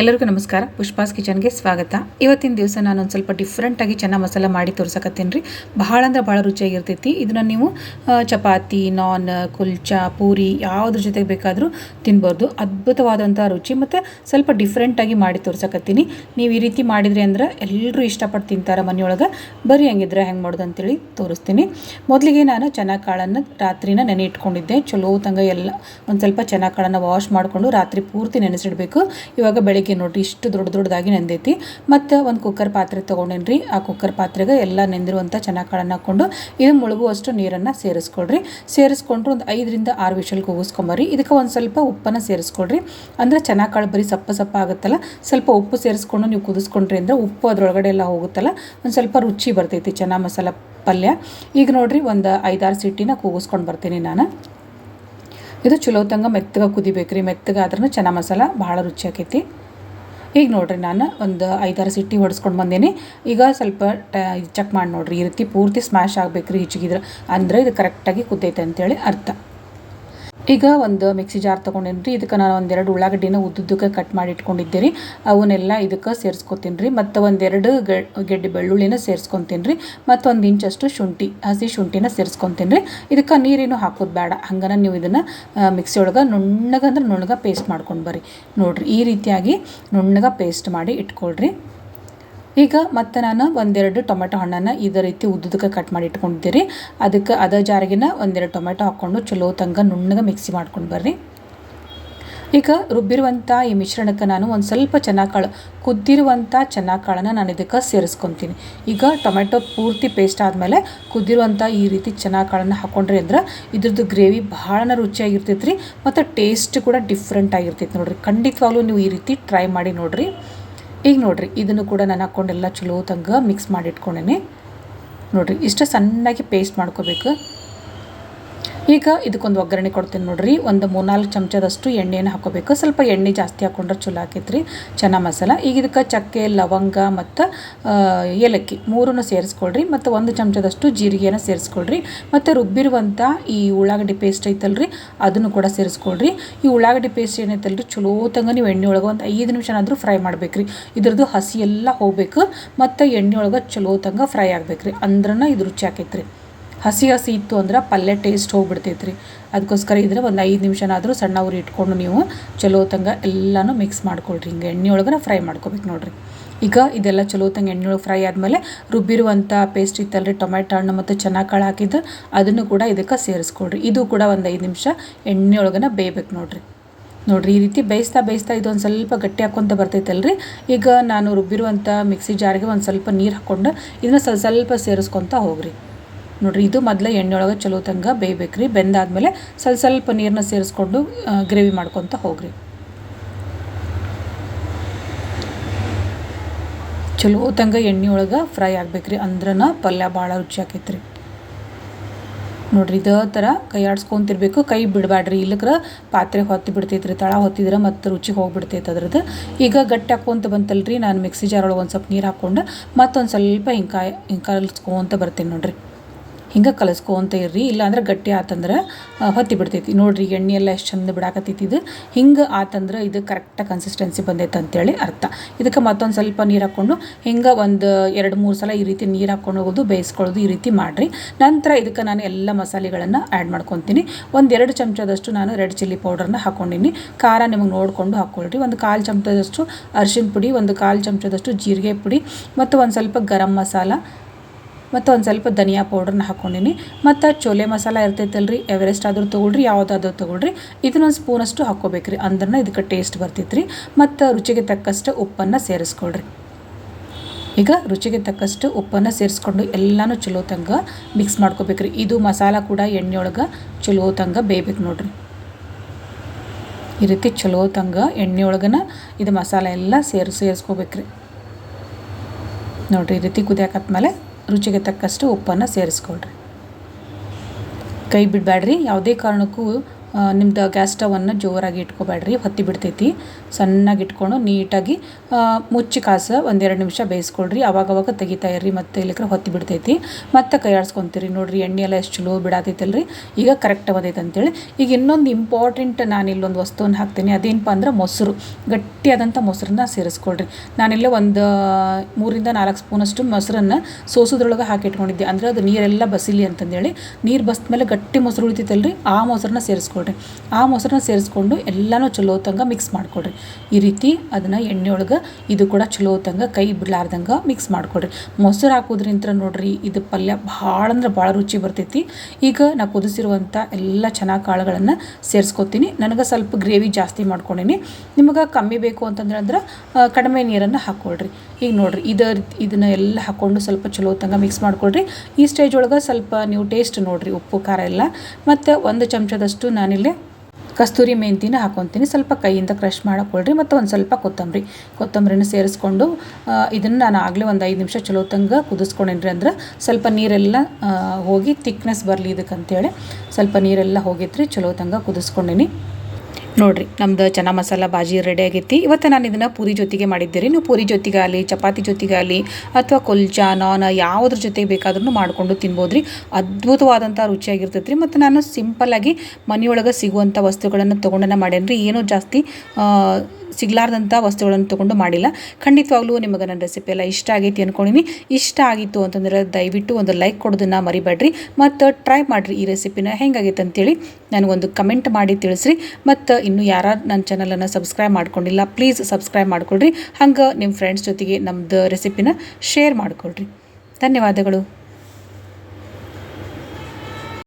ಎಲ್ಲರಿಗೂ ನಮಸ್ಕಾರ. ಪುಷ್ಪಾಸ್ ಕಿಚನ್ಗೆ ಸ್ವಾಗತ. ಇವತ್ತಿನ ದಿವಸ ನಾನು ಒಂದು ಸ್ವಲ್ಪ ಡಿಫ್ರೆಂಟಾಗಿ ಚೆನ್ನಾಗಿ ಮಸಾಲ ಮಾಡಿ ತೋರ್ಸಕತ್ತೀನಿ ರೀ. ಭಾಳ ಅಂದ್ರೆ ಭಾಳ ರುಚಿಯಾಗಿರ್ತೈತಿ. ಇದನ್ನು ನೀವು ಚಪಾತಿ, ನಾನ್, ಕುಲ್ಚಾ, ಪೂರಿ ಯಾವುದ್ರ ಜೊತೆಗೆ ಬೇಕಾದರೂ ತಿನ್ಬೋದು. ಅದ್ಭುತವಾದಂಥ ರುಚಿ ಮತ್ತು ಸ್ವಲ್ಪ ಡಿಫ್ರೆಂಟಾಗಿ ಮಾಡಿ ತೋರ್ಸಕತ್ತೀನಿ. ನೀವು ಈ ರೀತಿ ಮಾಡಿದ್ರಿ ಅಂದ್ರೆ ಎಲ್ಲರೂ ಇಷ್ಟಪಟ್ಟು ತಿಂತಾರೆ ಮನೆಯೊಳಗೆ. ಬರೀ ಹೆಂಗಿದ್ರೆ ಹೆಂಗೆ ಮಾಡೋದು ಅಂತೇಳಿ ತೋರಿಸ್ತೀನಿ. ಮೊದಲಿಗೆ ನಾನು ಚೆನ್ನಾಗಿ ಕಾಳನ್ನು ರಾತ್ರಿನ ನೆನೆ ಇಟ್ಕೊಂಡಿದ್ದೆ ಚಲೋ ತಂಗ ಎಲ್ಲ ಒಂದು ಸ್ವಲ್ಪ ಚೆನ್ನಾಗಿ ಕಾಳನ್ನು ವಾಶ್ ಮಾಡಿಕೊಂಡು ರಾತ್ರಿ ಪೂರ್ತಿ ನೆನೆಸಿಡಬೇಕು. ಇವಾಗ ಬೆಳಿಗ್ಗೆ ನೋಡ್ರಿ? ಇಷ್ಟು ದೊಡ್ಡ ದೊಡ್ಡದಾಗಿ ನೆಂದೈತಿ. ಮತ್ತು ಒಂದು ಕುಕ್ಕರ್ ಪಾತ್ರೆ ತೊಗೊಂಡೇನ್ರಿ? ಆ ಕುಕ್ಕರ್ ಪಾತ್ರೆಗೆ ಎಲ್ಲ ನೆಂದಿರುವಂಥ ಚೆನ್ನಾಗಿ ಹಾಕ್ಕೊಂಡು ಇದು ಮುಳುಗುವಷ್ಟು ನೀರನ್ನು ಸೇರಿಸ್ಕೊಳ್ರಿ. ಸೇರಿಸ್ಕೊಂಡ್ರೆ ಒಂದು ಐದರಿಂದ ಆರು ವಿಷಲ್ ಕೂಗಿಸ್ಕೊಂಬರ್ರಿ. ಇದಕ್ಕೆ ಒಂದು ಸ್ವಲ್ಪ ಉಪ್ಪನ್ನು ಸೇರಿಸ್ಕೊಳ್ರಿ. ಅಂದರೆ ಚೆನ್ನಾಗಿ ಕಾಳು ಬರೀ ಸಪ್ಪ ಸಪ್ಪ ಆಗುತ್ತಲ್ಲ? ಸ್ವಲ್ಪ ಉಪ್ಪು ಸೇರಿಸ್ಕೊಂಡು ನೀವು ಕುದಿಸ್ಕೊಂಡ್ರಿ ಅಂದರೆ ಉಪ್ಪು ಅದರೊಳಗಡೆ ಎಲ್ಲ ಹೋಗುತ್ತಲ್ಲ? ಒಂದು ಸ್ವಲ್ಪ ರುಚಿ ಬರ್ತೈತಿ ಚೆನ್ನ ಮಸಾಲ ಪಲ್ಯ. ಈಗ ನೋಡ್ರಿ ಒಂದು ಐದಾರು ಸಿಟ್ಟಿನ ಕೂಗಿಸ್ಕೊಂಡು ಬರ್ತೀನಿ ನಾನು. ಇದು ಚಲೋತಂಗ ಮೆತ್ತಗ ಕುದಿಬೇಕು ರೀ ಮೆತ್ತಗಾದ್ರೂ ಚೆನ್ನಾಗಿ ಮಸಾಲ ಭಾಳ ರುಚಿ ಆಕೈತಿ. ಈಗ ನೋಡಿರಿ ನಾನು ಒಂದು ಐದಾರು ಸಿಟ್ಟಿ ಹೊಡೆಸ್ಕೊಂಡು ಬಂದೇನೆ. ಈಗ ಸ್ವಲ್ಪ ಟ ಚೆಕ್ ಮಾಡಿ ನೋಡಿರಿ. ಈ ರೀತಿ ಪೂರ್ತಿ ಸ್ಮ್ಯಾಶ್ ಆಗಬೇಕು ರೀ ಅಂದರೆ ಇದು ಕರೆಕ್ಟಾಗಿ ಕುದ್ದೈತೆ ಅಂತೇಳಿ ಅರ್ಥ. ಈಗ ಒಂದು ಮಿಕ್ಸಿ ಜಾರ್ ತೊಗೊಂಡೇನಿ ರೀ ಇದಕ್ಕೆ ನಾನು ಒಂದೆರಡು ಉಳ್ಳಾಗಡ್ಡಿನ ಉದ್ದುದ್ದಕ್ಕೆ ಕಟ್ ಮಾಡಿ ಇಟ್ಕೊಂಡಿದ್ದೆ ರೀ ಅವನ್ನೆಲ್ಲ ಇದಕ್ಕೆ ಸೇರಿಸ್ಕೊತೀನಿ ರೀ ಮತ್ತು ಒಂದೆರಡು ಗೆಡ್ಡೆ ಬೆಳ್ಳುಳ್ಳಿನ ಸೇರಿಸ್ಕೊತೀನಿ ರೀ ಮತ್ತು ಒಂದು ಇಂಚಷ್ಟು ಶುಂಠಿ, ಹಸಿ ಶುಂಠಿನ ಸೇರಿಸ್ಕೊತೀನಿ ರೀ ಇದಕ್ಕೆ ನೀರೇನು ಹಾಕೋದು ಬೇಡ ಹಂಗನ ನೀವು ಇದನ್ನು ಮಿಕ್ಸಿ ಒಳಗೆ ನುಣ್ಣಗೆ ಅಂದ್ರೆ ನುಣ್ಣಗೆ ಪೇಸ್ಟ್ ಮಾಡ್ಕೊಂಡು ಬರ್ರಿ. ನೋಡಿರಿ, ಈ ರೀತಿಯಾಗಿ ನುಣ್ಣಗೆ ಪೇಸ್ಟ್ ಮಾಡಿ ಇಟ್ಕೊಳ್ರಿ. ಈಗ ಮತ್ತೆ ನಾನು ಒಂದೆರಡು ಟೊಮೆಟೊ ಹಣ್ಣನ್ನು ಇದೇ ರೀತಿ ಉದ್ದುದಕ್ಕೆ ಕಟ್ ಮಾಡಿ ಇಟ್ಕೊಂಡಿದ್ದೀರಿ. ಅದಕ್ಕೆ ಅದ ಜಾರಿಗಿನ ಒಂದೆರಡು ಟೊಮೆಟೊ ಹಾಕ್ಕೊಂಡು ಚಲೋ ತಂಗ ನುಣ್ಣಗೆ ಮಿಕ್ಸಿ ಮಾಡ್ಕೊಂಡು ಬರ್ರಿ. ಈಗ ರುಬ್ಬಿರುವಂಥ ಈ ಮಿಶ್ರಣಕ್ಕೆ ನಾನು ಒಂದು ಸ್ವಲ್ಪ ಚೆನ್ನಾಕಾಳು ಕುದ್ದಿರುವಂಥ ಚೆನ್ನಾಕಾಳನ್ನು ನಾನು ಇದಕ್ಕೆ ಸೇರಿಸ್ಕೊತೀನಿ. ಈಗ ಟೊಮೆಟೊ ಪೂರ್ತಿ ಪೇಸ್ಟ್ ಆದಮೇಲೆ ಕುದ್ದಿರುವಂಥ ಈ ರೀತಿ ಚೆನ್ನಾಕಾಳನ್ನು ಹಾಕ್ಕೊಂಡ್ರಿ ಅಂದ್ರೆ ಇದ್ರದ್ದು ಗ್ರೇವಿ ಭಾಳ ರುಚಿಯಾಗಿರ್ತೈತೆ ರೀ ಮತ್ತು ಟೇಸ್ಟ್ ಕೂಡ ಡಿಫ್ರೆಂಟ್ ಆಗಿರ್ತೈತೆ ನೋಡಿರಿ. ಖಂಡಿತವಾಗ್ಲೂ ನೀವು ಈ ರೀತಿ ಟ್ರೈ ಮಾಡಿ ನೋಡ್ರಿ. ಈಗ ನೋಡಿರಿ, ಇದನ್ನು ಕೂಡ ನಾನು ಹಾಕ್ಕೊಂಡೆಲ್ಲ ಚಲೋ ತಂಗ ಮಿಕ್ಸ್ ಮಾಡಿಟ್ಕೊಂಡೇನೆ ನೋಡ್ರಿ, ಇಷ್ಟು ಸಣ್ಣಗೆ ಪೇಸ್ಟ್ ಮಾಡ್ಕೋಬೇಕು. ಈಗ ಇದಕ್ಕೊಂದು ಒಗ್ಗರಣೆ ಕೊಡ್ತೀನಿ ನೋಡ್ರಿ. ಒಂದು ಮೂರ್ನಾಲ್ಕು ಚಮಚದಷ್ಟು ಎಣ್ಣೆಯನ್ನು ಹಾಕೋಬೇಕು. ಸ್ವಲ್ಪ ಎಣ್ಣೆ ಜಾಸ್ತಿ ಹಾಕೊಂಡ್ರೆ ಚಲೋ ಆಕೈತ್ರಿ ಚೆನ್ನ ಮಸಾಲ. ಈಗ ಇದಕ್ಕೆ ಚಕ್ಕೆ, ಲವಂಗ ಮತ್ತು ಏಲಕ್ಕಿ ಮೂರನ್ನು ಸೇರಿಸ್ಕೊಳ್ರಿ. ಮತ್ತು ಒಂದು ಚಮಚದಷ್ಟು ಜೀರಿಗೆನ ಸೇರಿಸ್ಕೊಳ್ರಿ. ಮತ್ತು ರುಬ್ಬಿರುವಂಥ ಈ ಉಳ್ಳಾಗಡ್ಡೆ ಪೇಸ್ಟ್ ಐತಲ್ರಿ, ಅದನ್ನು ಕೂಡ ಸೇರಿಸ್ಕೊಳ್ರಿ. ಈ ಉಳ್ಳಾಗಡ್ಡೆ ಪೇಸ್ಟ್ ಏನೈತಲ್ರಿ, ಚಲೋ ತಂಗ ನೀವು ಎಣ್ಣೆ ಒಳಗೆ ಒಂದು ಐದು ನಿಮಿಷನಾದರೂ ಫ್ರೈ ಮಾಡ್ಬೇಕ್ರಿ. ಇದ್ರದ್ದು ಹಸಿ ಎಲ್ಲ ಹೋಗ್ಬೇಕು, ಮತ್ತು ಎಣ್ಣೆ ಒಳಗೆ ಚಲೋ ತಂಗ ಫ್ರೈ ಆಗ್ಬೇಕ್ರಿ. ಅಂದ್ರನ ಇದು ರುಚಿ ಆಕೈತ್ರಿ. ಹಸಿ ಹಸಿ ಇತ್ತು ಅಂದ್ರೆ ಪಲ್ಯ ಟೇಸ್ಟ್ ಹೋಗ್ಬಿಡ್ತೈತೆ ರೀ ಅದಕ್ಕೋಸ್ಕರ ಇದ್ರೆ ಒಂದು ಐದು ನಿಮಿಷನಾದರೂ ಸಣ್ಣ ಉರಿ ಇಟ್ಕೊಂಡು ನೀವು ಚಲೋ ತಂಗ ಎಲ್ಲನೂ ಮಿಕ್ಸ್ ಮಾಡ್ಕೊಳ್ರಿ. ಹಿಂಗೆ ಎಣ್ಣೆ ಒಳಗನ ಫ್ರೈ ಮಾಡ್ಕೋಬೇಕು ನೋಡಿರಿ. ಈಗ ಇದೆಲ್ಲ ಚಲೋ ತಂಗ ಎಣ್ಣೆ ಒಳಗೆ ಫ್ರೈ ಆದಮೇಲೆ ರುಬ್ಬಿರುವಂಥ ಪೇಸ್ಟ್ ಇತ್ತಲ್ರಿ ಟೊಮೆಟೊ ಹಣ್ಣು ಮತ್ತು ಚೆನ್ನಾಗಿ ಕಾಳು ಹಾಕಿದ್ದು, ಅದನ್ನು ಕೂಡ ಇದಕ್ಕೆ ಸೇರಿಸ್ಕೊಳ್ರಿ. ಇದು ಕೂಡ ಒಂದು ಐದು ನಿಮಿಷ ಎಣ್ಣೆ ಒಳಗನ ಬೇಯಬೇಕು ನೋಡಿರಿ. ನೋಡ್ರಿ, ಈ ರೀತಿ ಬೇಯಿಸ್ತಾ ಬೇಯಿಸ್ತಾ ಇದು ಒಂದು ಸ್ವಲ್ಪ ಗಟ್ಟಿ ಹಾಕ್ಕೊಂತ ಬರ್ತೈತಲ್ರಿ. ಈಗ ನಾನು ರುಬ್ಬಿರುವಂಥ ಮಿಕ್ಸಿ ಜಾರಿಗೆ ಒಂದು ಸ್ವಲ್ಪ ನೀರು ಹಾಕ್ಕೊಂಡು ಇದನ್ನ ಸ್ವಲ್ಪ ಸ್ವಲ್ಪ ಸೇರಿಸ್ಕೊತ ಹೋಗ್ರಿ. ನೋಡ್ರಿ, ಇದು ಮೊದಲೇ ಎಣ್ಣೆ ಒಳಗೆ ಚಲೋ ತಂಗ ಬೇಯ್ಬೇಕ್ರಿ. ಬೆಂದಾದ್ಮೇಲೆ ಸ್ವಲ್ಪ ಸ್ವಲ್ಪ ನೀರನ್ನ ಸೇರಿಸ್ಕೊಂಡು ಗ್ರೇವಿ ಮಾಡ್ಕೊತ ಹೋಗ್ರಿ. ಚಲೋ ತಂಗ ಎಣ್ಣೆ ಒಳಗೆ ಫ್ರೈ ಆಗ್ಬೇಕ್ರಿ. ಅಂದ್ರನ ಪಲ್ಯ ಭಾಳ ರುಚಿ ಆಕೈತ್ರಿ. ನೋಡ್ರಿ, ಇದೇ ಥರ ಕೈ ಆಡ್ಸ್ಕೊಂತಿರ್ಬೇಕು. ಕೈ ಬಿಡಬೇಡ್ರಿ ಇಲ್ಲಕ್ರ ಪಾತ್ರೆ ಹೊತ್ತಿ ಬಿಡ್ತೈತ್ರಿ, ತಳ ಹೊತ್ತಿದ್ರೆ ಮತ್ತು ರುಚಿ ಹೋಗಿಬಿಡ್ತೈತೆ ಅದ್ರದ್ದು ಈಗ ಗಟ್ಟಿ ಹಾಕ್ಕೊಂತ ಬಂತಲ್ರಿ, ನಾನು ಮಿಕ್ಸಿ ಜಾರ್ ಒಳಗೆ ಒಂದು ಸ್ವಲ್ಪ ನೀರು ಹಾಕ್ಕೊಂಡು ಮತ್ತೊಂದು ಸ್ವಲ್ಪ ಹಿಂಕಾಯಿ ಹಿಂಗೆ ಕಲ್ಸ್ಕೊಂತ ಬರ್ತೀನಿ ನೋಡ್ರಿ. ಹಿಂಗೆ ಕಲಸ್ಕೊಂತ ಇರ್ರಿ. ಇಲ್ಲಾಂದ್ರೆ ಗಟ್ಟಿ ಆತಂದ್ರೆ ಹೊತ್ತಿ ಬಿಡ್ತೈತಿ. ನೋಡ್ರಿ ಎಣ್ಣೆ ಎಲ್ಲ ಎಷ್ಟು ಚಂದ ಬಿಡಾಕತ್ತೈತಿ ಇದು. ಹಿಂಗೆ ಆತಂದ್ರೆ ಇದು ಕರೆಕ್ಟಾಗಿ ಕನ್ಸಿಸ್ಟೆನ್ಸಿ ಬಂದೈತೆ ಅಂತೇಳಿ ಅರ್ಥ. ಇದಕ್ಕೆ ಮತ್ತೊಂದು ಸ್ವಲ್ಪ ನೀರು ಹಾಕ್ಕೊಂಡು, ಹಿಂಗೆ ಒಂದು ಎರಡು, ಮೂರು ಸಲ ಈ ರೀತಿ ನೀರು ಹಾಕ್ಕೊಂಡು ಹೋಗೋದು, ಬೇಯಿಸ್ಕೊಳ್ಳೋದು ಈ ರೀತಿ ಮಾಡಿರಿ. ನಂತರ ಇದಕ್ಕೆ ನಾನು ಎಲ್ಲ ಮಸಾಲೆಗಳನ್ನು ಆ್ಯಡ್ ಮಾಡ್ಕೊತೀನಿ. ಒಂದು ಎರಡು ಚಮಚದಷ್ಟು ನಾನು ರೆಡ್ ಚಿಲ್ಲಿ ಪೌಡರ್ನ ಹಾಕ್ಕೊಂಡಿನಿ ಖಾರ ನಿಮಗೆ ನೋಡಿಕೊಂಡು ಹಾಕ್ಕೊಳ್ರಿ ಒಂದು ಕಾಲು ಚಮಚದಷ್ಟು ಅರಿಶಿನ ಪುಡಿ, ಒಂದು ಕಾಲು ಚಮಚದಷ್ಟು ಜೀರಿಗೆ ಪುಡಿ, ಮತ್ತು ಒಂದು ಸ್ವಲ್ಪ ಗರಂ ಮಸಾಲ ಮತ್ತು ಒಂದು ಸ್ವಲ್ಪ ಧನಿಯಾ ಪೌಡ್ರನ್ನ ಹಾಕ್ಕೊಂಡಿನಿ ಮತ್ತು ಚೋಲೆ ಮಸಾಲ ಇರ್ತೈತಲ್ರಿ ಎವರೆಸ್ಟ್ ಆದರೂ ತೊಗೊಳ್ರಿ, ಯಾವುದಾದ್ರೂ ತೊಗೊಳ್ರಿ. ಇದನ್ನೊಂದು ಸ್ಪೂನಷ್ಟು ಹಾಕ್ಕೋಬೇಕ್ರಿ ಅಂದ್ರೆ ಇದಕ್ಕೆ ಟೇಸ್ಟ್ ಬರ್ತೈತ್ರಿ. ಮತ್ತು ರುಚಿಗೆ ತಕ್ಕಷ್ಟು ಉಪ್ಪನ್ನು ಸೇರಿಸ್ಕೊಳ್ರಿ. ಈಗ ರುಚಿಗೆ ತಕ್ಕಷ್ಟು ಉಪ್ಪನ್ನು ಸೇರಿಸ್ಕೊಂಡು ಎಲ್ಲನೂ ಚಲೋ ತಂಗ ಮಿಕ್ಸ್ ಮಾಡ್ಕೋಬೇಕ್ರಿ. ಇದು ಮಸಾಲ ಕೂಡ ಎಣ್ಣೆಯೊಳಗೆ ಚಲೋ ತಂಗ ಬೇಯಬೇಕು ನೋಡ್ರಿ. ಈ ರೀತಿ ಚಲೋ ತಂಗ ಎಣ್ಣೆ ಒಳಗನ ಇದು ಮಸಾಲೆ ಎಲ್ಲ ಸೇರಿ ಸೇರಿಸ್ಕೋಬೇಕ್ರಿ. ನೋಡಿರಿ, ಈ ರೀತಿ ಕುದಿಯಾಕತ್ಮೇಲೆ ರುಚಿಗೆ ತಕ್ಕಷ್ಟು ಉಪ್ಪನ್ನು ಸೇರಿಸ್ಕೊಳ್ರಿ. ಕೈ ಬಿಡಬೇಡ್ರಿ. ಯಾವುದೇ ಕಾರಣಕ್ಕೂ ನಿಮ್ದು ಗ್ಯಾಸ್ ಸ್ಟವನ್ನು ಜೋರಾಗಿ ಇಟ್ಕೋಬೇಡ್ರಿ, ಹೊತ್ತಿ ಬಿಡ್ತೈತಿ. ಸಣ್ಣಾಗಿ ಇಟ್ಕೊಂಡು ನೀಟಾಗಿ ಮುಚ್ಚಿ ಕಾಸು ಒಂದೆರಡು ನಿಮಿಷ ಬೇಯಿಸ್ಕೊಳ್ರಿ. ಅವಾಗವಾಗ ತೆಗಿತಾ ಇರ್ರಿ, ಮತ್ತು ಇಲ್ಲಿಕ್ರೆ ಹೊತ್ತಿ ಬಿಡ್ತೈತಿ. ಮತ್ತೆ ಕೈ ನೋಡಿರಿ, ಎಣ್ಣೆ ಎಲ್ಲ ಎಷ್ಟು ಚಲೋ ಬಿಡಾತೈತಲ್ರಿ. ಈಗ ಕರೆಕ್ಟ್ ಬಂದೈತೆ ಅಂತೇಳಿ. ಈಗ ಇನ್ನೊಂದು ಇಂಪಾರ್ಟೆಂಟ್ ನಾನು ಇಲ್ಲೊಂದು ವಸ್ತುವನ್ನು ಹಾಕ್ತೀನಿ. ಅದೇನಪ್ಪ ಅಂದ್ರೆ ಮೊಸರು. ಗಟ್ಟಿಯಾದಂಥ ಮೊಸರನ್ನ ಸೇರಿಸ್ಕೊಳ್ರಿ. ನಾನಿಲ್ಲ ಒಂದು ಮೂರಿಂದ ನಾಲ್ಕು ಸ್ಪೂನಷ್ಟು ಮೊಸರನ್ನು ಸೋಸೋದ್ರೊಳಗೆ ಹಾಕಿ ಇಟ್ಕೊಂಡಿದ್ದೆ ಅಂದರೆ ಅದು ನೀರೆಲ್ಲ ಬಸಿಲಿ ಅಂತಂದೇಳಿ. ನೀರು ಬಸ್ದ ಮೇಲೆ ಗಟ್ಟಿ ಮೊಸರು ಉಳಿತೈತಲ್ರಿ. ಆ ಮೊಸರನ್ನ ಸೇರಿಸ್ಕೊಳ್ರಿ ಆ ಮೊಸರನ್ನ ಸೇರಿಸ್ಕೊಂಡು ಎಲ್ಲನೂ ಚಲೋ ತಂಗ ಮಿಕ್ಸ್ ಮಾಡ್ಕೊಳ್ರಿ ಈ ರೀತಿ ಅದನ್ನು ಎಣ್ಣೆ ಒಳಗೆ ಇದು ಕೂಡ ಚಲೋ ತಂಗ ಕೈ ಬಿಡ್ಲಾರ್ದಂಗೆ ಮಿಕ್ಸ್ ಮಾಡ್ಕೊಳ್ರಿ ಮೊಸರು ಹಾಕೋದ್ರಿಂದ ನೋಡ್ರಿ ಇದು ಪಲ್ಯ ಭಾಳ ಅಂದ್ರೆ ಭಾಳ ರುಚಿ ಬರ್ತೈತಿ. ಈಗ ನಾ ಕುದಿಸಿರುವಂಥ ಎಲ್ಲ ಚೆನ್ನಾಗಿ ಕಾಳುಗಳನ್ನು ಸೇರಿಸ್ಕೊತೀನಿ. ನನಗೆ ಸ್ವಲ್ಪ ಗ್ರೇವಿ ಜಾಸ್ತಿ ಮಾಡ್ಕೊಂಡೀನಿ. ನಿಮಗೆ ಕಮ್ಮಿ ಬೇಕು ಅಂತಂದ್ರೆ ಅಂದ್ರೆ ಕಡಿಮೆ ನೀರನ್ನು ಹಾಕ್ಕೊಳ್ರಿ ಈಗ ನೋಡಿರಿ, ಇದ ಇದನ್ನ ಎಲ್ಲ ಹಾಕ್ಕೊಂಡು ಸ್ವಲ್ಪ ಚಲೋ ತಂಗ ಮಿಕ್ಸ್ ಮಾಡ್ಕೊಳ್ರಿ. ಈ ಸ್ಟೇಜ್ ಒಳಗೆ ಸ್ವಲ್ಪ ನೀವು ಟೇಸ್ಟ್ ನೋಡ್ರಿ, ಉಪ್ಪು, ಖಾರ ಎಲ್ಲ. ಮತ್ತು ಒಂದು ಚಮಚದಷ್ಟು ನಾನಿಲ್ಲಿ ಕಸ್ತೂರಿ ಮೆಂತಿನ ಹಾಕೊತೀನಿ. ಸ್ವಲ್ಪ ಕೈಯಿಂದ ಕ್ರಷ್ ಮಾಡಿಕೊಳ್ರಿ ಮತ್ತು ಒಂದು ಸ್ವಲ್ಪ ಕೊತ್ತಂಬರಿ. ಕೊತ್ತಂಬರಿನ ಸೇರಿಸ್ಕೊಂಡು ಇದನ್ನು ನಾನು ಆಗಲೇ ಒಂದು ಐದು ನಿಮಿಷ ಚಲೋ ತಂಗ ಕುದಿಸ್ಕೊಂಡೇನ್ರಿ ಅಂದ್ರೆ ಸ್ವಲ್ಪ ನೀರೆಲ್ಲ ಹೋಗಿ ತಿಕ್ನೆಸ್ ಬರಲಿ ಇದಕ್ಕಂತೇಳಿ. ಸ್ವಲ್ಪ ನೀರೆಲ್ಲ ಹೋಗಿತ್ರಿ, ಚಲೋ ತಂಗ ಕುದಿಸ್ಕೊಂಡೀನಿ. ನೋಡ್ರಿ, ನಮ್ದು ಚನಾ ಮಸಾಲ ಬಾಜಿ ರೆಡಿ ಆಗೈತಿ. ಇವತ್ತು ನಾನು ಇದನ್ನು ಪೂರಿ ಜೊತೆಗೆ ಮಾಡಿದ್ದೀರಿ. ನೀವು ಪೂರಿ ಜೊತೆಗಾಗಲಿ, ಚಪಾತಿ ಜೊತೆಗಾಗಲಿ ಅಥವಾ ಕೊಲ್ಚ ನಾನ್ ಯಾವುದ್ರ ಜೊತೆಗೆ ಬೇಕಾದ್ರೂ ಮಾಡಿಕೊಂಡು ತಿನ್ಬೋದು ರೀ ಅದ್ಭುತವಾದಂಥ ರುಚಿಯಾಗಿರ್ತೈತೆ ರೀ ಮತ್ತು ನಾನು ಸಿಂಪಲ್ಲಾಗಿ ಮನೆಯೊಳಗೆ ಸಿಗುವಂಥ ವಸ್ತುಗಳನ್ನು ತೊಗೊಂಡನ್ನ ಮಾಡೇನ್ರಿ ಏನೂ ಜಾಸ್ತಿ ಸಿಗ್ಲಾರ್ದಂಥ ವಸ್ತುಗಳನ್ನು ತೊಗೊಂಡು ಮಾಡಿಲ್ಲ. ಖಂಡಿತವಾಗ್ಲೂ ನಿಮಗೆ ನನ್ನ ರೆಸಿಪಿ ಎಲ್ಲ ಇಷ್ಟ ಆಗೈತಿ ಅಂದ್ಕೊಂಡಿನಿ ಇಷ್ಟ ಆಗಿತ್ತು ಅಂತಂದ್ರೆ ದಯವಿಟ್ಟು ಒಂದು ಲೈಕ್ ಕೊಡೋದನ್ನು ಮರಿಬೇಡ್ರಿ. ಮತ್ತು ಟ್ರೈ ಮಾಡಿರಿ ಈ ರೆಸಿಪಿನ ಹೆಂಗಾಗೈತೆ ಅಂತೇಳಿ ನನಗೊಂದು ಕಮೆಂಟ್ ಮಾಡಿ ತಿಳಿಸ್ರಿ. ಮತ್ತು ಇನ್ನು ಯಾರು ನನ್ನ ಚಾನಲನ್ನು ಸಬ್ಸ್ಕ್ರೈಬ್ ಮಾಡ್ಕೊಂಡಿಲ್ಲ ಪ್ಲೀಸ್ ಸಬ್ಸ್ಕ್ರೈಬ್ ಮಾಡ್ಕೊಳ್ರಿ. ಹಂಗೆ ನಿಮ್ಮ ಫ್ರೆಂಡ್ಸ್ ಜೊತೆಗೆ ನಮ್ಮದು ರೆಸಿಪಿನ ಶೇರ್ ಮಾಡ್ಕೊಳ್ರಿ. ಧನ್ಯವಾದಗಳು.